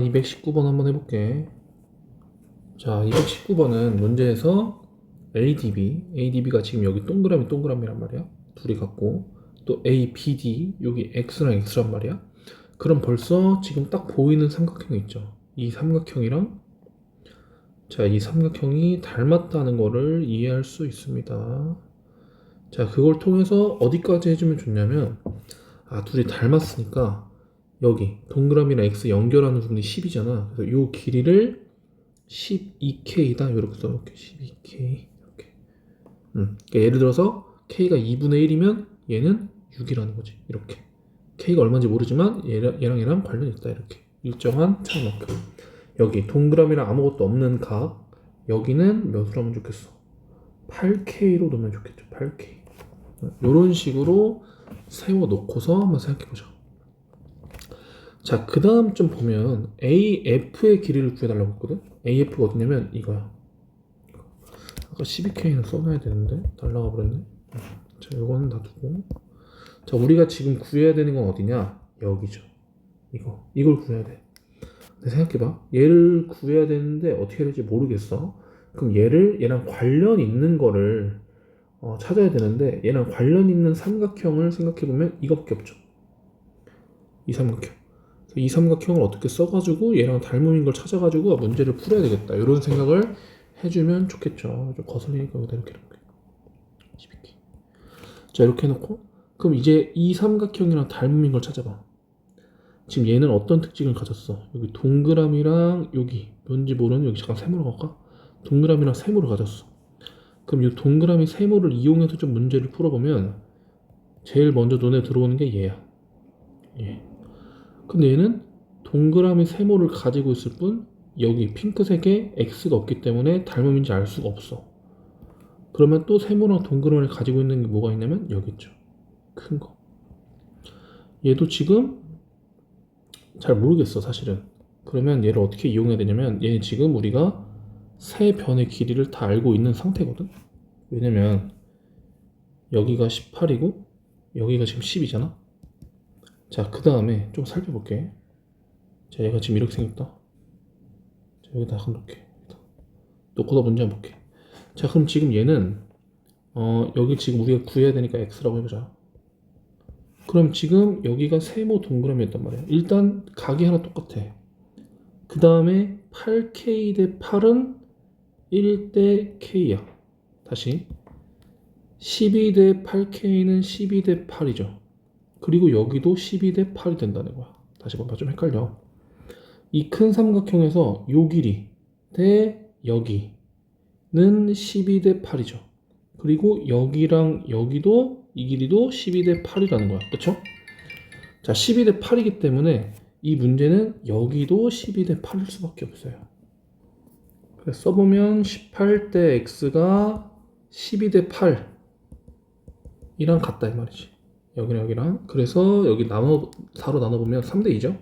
219번 한번 해볼게. 자, 219번은 문제에서 ADB, ADB가 지금 여기 동그라미 동그라미란 말이야. 둘이 같고 또 ABD 여기 X랑 X란 말이야. 그럼 벌써 지금 딱 보이는 삼각형이 있죠. 이 삼각형이랑 자, 이 삼각형이 닮았다는 거를 이해할 수 있습니다. 자, 그걸 통해서 어디까지 해주면 좋냐면 아, 둘이 닮았으니까 여기 동그라미랑 X 연결하는 부분이 10이잖아. 그래서 요 길이를 12K다. 이렇게 써놓을게. 12K. 이렇게. 음. 그러니까 예를 들어서 K가 2분의 1이면 얘는 6이라는 거지. 이렇게. K가 얼마인지 모르지만 얘랑, 얘랑 얘랑 관련이 있다. 이렇게. 일정한 차이만큼. 여기 동그라미랑 아무것도 없는 각. 여기는 몇으로 하면 좋겠어? 8K로 놓으면 좋겠죠. 8K. 이런 식으로 세워놓고서 한번 생각해보자. 자, 그 다음 좀 보면 AF의 길이를 구해달라고 했거든? AF가 어디냐면 이거야. 아까 12K는 써놔야 되는데 날라가 버렸네. 자, 이거는 놔두고. 자, 우리가 지금 구해야 되는 건 어디냐? 여기죠. 이거. 이걸 구해야 돼. 근데 생각해봐. 얘를 구해야 되는데 어떻게 해야 될지 모르겠어. 그럼 얘를 얘랑 관련 있는 거를 어, 찾아야 되는데 얘랑 관련 있는 삼각형을 생각해보면 이거밖에 없죠. 이 삼각형. 이 삼각형을 어떻게 써가지고 얘랑 닮음인 걸 찾아가지고 문제를 풀어야 되겠다. 이런 생각을 해주면 좋겠죠. 좀 거슬리니까 여기다 이렇게 이렇게. 12개. 자 이렇게 해놓고 그럼 이제 이 삼각형이랑 닮음인 걸 찾아봐. 지금 얘는 어떤 특징을 가졌어? 여기 동그라미랑 여기 뭔지 모르는 여기 잠깐 세모로 갈까? 동그라미랑 세모를 가졌어. 그럼 이 동그라미 세모를 이용해서 좀 문제를 풀어보면 제일 먼저 눈에 들어오는 게 얘야. 얘. 근데 얘는 동그라미 세모를 가지고 있을 뿐 여기 핑크색에 X가 없기 때문에 닮음인지 알 수가 없어. 그러면 또 세모랑 동그라미를 가지고 있는 게 뭐가 있냐면 여기 있죠. 큰 거. 얘도 지금 잘 모르겠어 사실은. 그러면 얘를 어떻게 이용해야 되냐면 얘는 지금 우리가 세 변의 길이를 다 알고 있는 상태거든. 왜냐면 여기가 18이고 여기가 지금 10이잖아. 자, 그 다음에 좀 살펴볼게. 자, 얘가 지금 이렇게 생겼다. 자, 여기다 한번 놓게. 놓고다 문제 한번 볼게. 자, 그럼 지금 얘는 어, 여기 지금 우리가 구해야 되니까 x라고 해보자. 그럼 지금 여기가 세모 동그라미였단 말이야. 일단 각이 하나 똑같아. 그 다음에 8k 대 8은 1 대 k야. 다시 12 대 8k는 12 대 8이죠. 그리고 여기도 12대 8이 된다는 거야. 다시 봐봐 좀 헷갈려. 이 큰 삼각형에서 요 길이 대 여기는 12대 8이죠. 그리고 여기랑 여기도 이 길이도 12대 8이라는 거야. 그쵸? 자, 12대 8이기 때문에 이 문제는 여기도 12대 8일 수밖에 없어요. 써보면 18대 x가 12대 8이랑 같다 이 말이지. 여기랑 여기랑. 그래서 여기 나눠 4로 나눠보면 3대 2죠.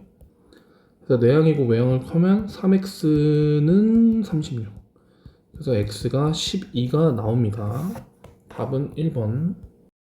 그래서 내항이고 외항을 하면 3x는 36. 그래서 x가 12가 나옵니다. 답은 1번.